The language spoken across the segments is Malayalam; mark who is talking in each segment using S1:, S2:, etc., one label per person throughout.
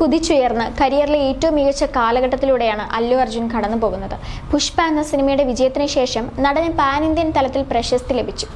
S1: കുതിച്ചുയർന്ന് കരിയറിലെ ഏറ്റവും മികച്ച കാലഘട്ടത്തിലൂടെയാണ് അല്ലു അർജുൻ കടന്നു പോകുന്നത് പുഷ്പ എന്ന സിനിമയുടെ വിജയത്തിന് ശേഷം നടന് പാൻ ഇന്ത്യൻ തലത്തിൽ പ്രശസ്തി ലഭിച്ചു.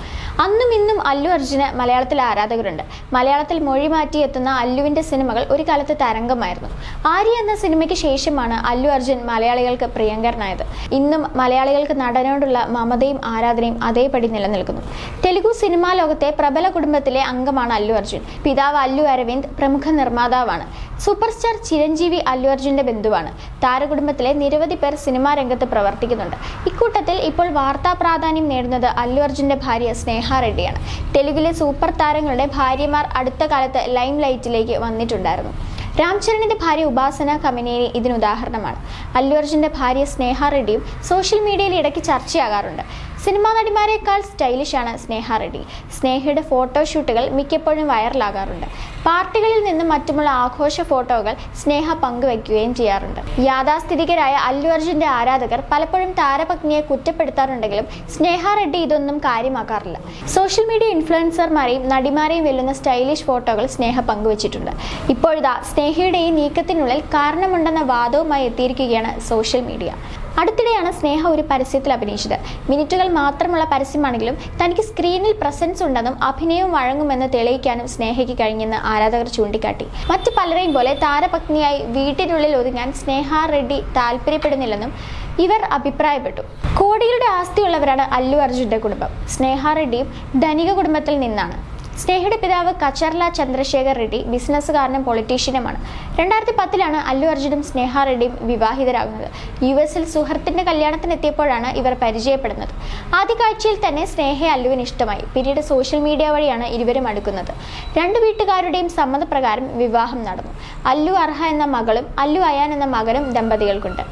S1: അന്നും ഇന്നും അല്ലു അർജുന് മലയാളത്തിൽ ആരാധകരുണ്ട്. മലയാളത്തിൽ മൊഴി മാറ്റി എത്തുന്ന അല്ലുവിന്റെ സിനിമകൾ ഒരു കാലത്ത് തരംഗമായിരുന്നു. ആര്യ എന്ന സിനിമയ്ക്ക് ശേഷമാണ് അല്ലു അർജുൻ മലയാളികൾക്ക് പ്രിയങ്കരനായത്. ഇന്നും മലയാളികൾക്ക് നടനോടുള്ള മമതയും ആരാധനയും അതേപടി നിലനിൽക്കുന്നു. തെലുഗു സിനിമാ ലോകത്തെ പ്രബല കുടുംബത്തിലെ അംഗമാണ് അല്ലു അർജുൻ. പിതാവ് അല്ലു അരവിന്ദ് പ്രമുഖ നിർമ്മാതാവാണ്. സൂപ്പർ സ്റ്റാർ ചിരഞ്ജീവി അല്ലു അർജുന്റെ ബന്ധുവാണ്. താരകുടുംബത്തിലെ നിരവധി പേർ സിനിമാ രംഗത്ത് പ്രവർത്തിക്കുന്നുണ്ട്. ഇക്കൂട്ടത്തിൽ ഇപ്പോൾ വാർത്താ പ്രാധാന്യം നേടുന്നത് അല്ലു അർജുന്റെ ഭാര്യ സ്നേഹ റെഡ്ഡിയാണ്. തെലുഗിലെ സൂപ്പർ താരങ്ങളുടെ ഭാര്യമാർ അടുത്ത കാലത്ത് ലൈം ലൈറ്റിലേക്ക് വന്നിട്ടുണ്ടായിരുന്നു രാംചരണിന്റെ ഭാര്യ ഉപാസന കമിനേനി ഇതിനുദാഹരണമാണ് അല്ലു അർജുന്റെ ഭാര്യ സ്നേഹ റെഡ്ഡിയും സോഷ്യൽ മീഡിയയിൽ ഇടയ്ക്ക് ചർച്ചയാകാറുണ്ട്. സിനിമാ നടിമാരെക്കാൾ സ്റ്റൈലിഷാണ് സ്നേഹ റെഡ്ഡി. സ്നേഹയുടെ ഫോട്ടോഷൂട്ടുകൾ മിക്കപ്പോഴും വൈറലാകാറുണ്ട്. പാർട്ടികളിൽ നിന്നും മറ്റുമുള്ള ആഘോഷ ഫോട്ടോകൾ സ്നേഹ പങ്കുവയ്ക്കുകയും ചെയ്യാറുണ്ട്. യാഥാസ്ഥിതികരായ അല്ലു അർജുന്റെ ആരാധകർ പലപ്പോഴും താരപത്നിയെ കുറ്റപ്പെടുത്താറുണ്ടെങ്കിലും സ്നേഹ റെഡ്ഡി ഇതൊന്നും കാര്യമാക്കാറില്ല. സോഷ്യൽ മീഡിയ ഇൻഫ്ലുവൻസർമാരെയും നടിമാരെയും വെല്ലുന്ന സ്റ്റൈലിഷ് ഫോട്ടോകൾ സ്നേഹ പങ്കുവച്ചിട്ടുണ്ട്. ഇപ്പോഴിതാ സ്നേഹയുടെ ഈ നീക്കത്തിനുള്ളിൽ കാരണമുണ്ടെന്ന വാദവുമായി എത്തിയിരിക്കുകയാണ് സോഷ്യൽ മീഡിയ. അടുത്തിടെയാണ് സ്നേഹ ഒരു പരസ്യത്തിൽ അഭിനയിച്ചത്. മിനിറ്റുകൾ മാത്രമുള്ള പരസ്യമാണെങ്കിലും തനിക്ക് സ്ക്രീനിൽ പ്രസൻസ് ഉണ്ടെന്നും അഭിനയം വഴങ്ങുമെന്ന് തെളിയിക്കാനും സ്നേഹയ്ക്ക് കഴിഞ്ഞെന്ന് ആരാധകർ ചൂണ്ടിക്കാട്ടി. മറ്റ് പലരെയും പോലെ താരപത്നിയായി വീട്ടിനുള്ളിൽ ഒതുങ്ങാൻ സ്നേഹ റെഡ്ഡി താല്പര്യപ്പെടുന്നില്ലെന്നും ഇവർ അഭിപ്രായപ്പെട്ടു. കോടികളുടെ ആസ്തിയുള്ളവരാണ് അല്ലു അർജുന്റെ കുടുംബം. സ്നേഹ റെഡ്ഡിയും ധനിക കുടുംബത്തിൽ നിന്നാണ്. സ്നേഹയുടെ പിതാവ് കച്ചർല ചന്ദ്രശേഖർ റെഡ്ഡി ബിസിനസ്സുകാരനും പൊളിറ്റീഷ്യനുമാണ് രണ്ടായിരത്തി പത്തിലാണ് അല്ലു അർജുനും സ്നേഹ റെഡ്ഡിയും വിവാഹിതരാകുന്നത്. യു എസിൽ സുഹൃത്തിന്റെ കല്യാണത്തിനെത്തിയപ്പോഴാണ് ഇവർ പരിചയപ്പെടുന്നത്. ആദ്യ കാഴ്ചയിൽ തന്നെ സ്നേഹ അല്ലുവിന് ഇഷ്ടമായി. പിന്നീട് സോഷ്യൽ മീഡിയ വഴിയാണ് ഇരുവരും അടുക്കുന്നത്. രണ്ടു വീട്ടുകാരുടെയും സമ്മതപ്രകാരം വിവാഹം നടന്നു. അല്ലു അർഹ എന്ന മകളും അല്ലു അയാൻ എന്ന മകനും ദമ്പതികൾക്കുണ്ട്.